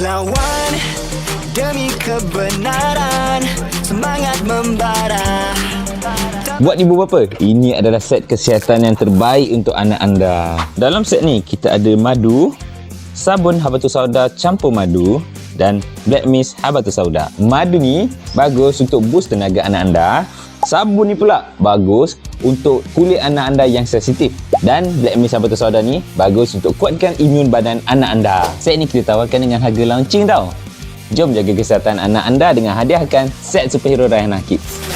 Lawan demi kebenaran Semangat membara Buat ibu bapa, ini adalah set kesihatan yang terbaik untuk anak anda. Dalam set ni, kita ada madu, sabun habatus sauda campur madu dan black mist habatus sauda. Madu ni bagus untuk boost tenaga anak anda. Sabun ni pula bagus untuk kulit anak anda yang sensitif. Dan black mist habatus sauda ni bagus untuk kuatkan imun badan anak anda. Set ni kita tawarkan dengan harga launching tau. Jom jaga kesihatan anak anda dengan hadiahkan set superhero Rayana Kids.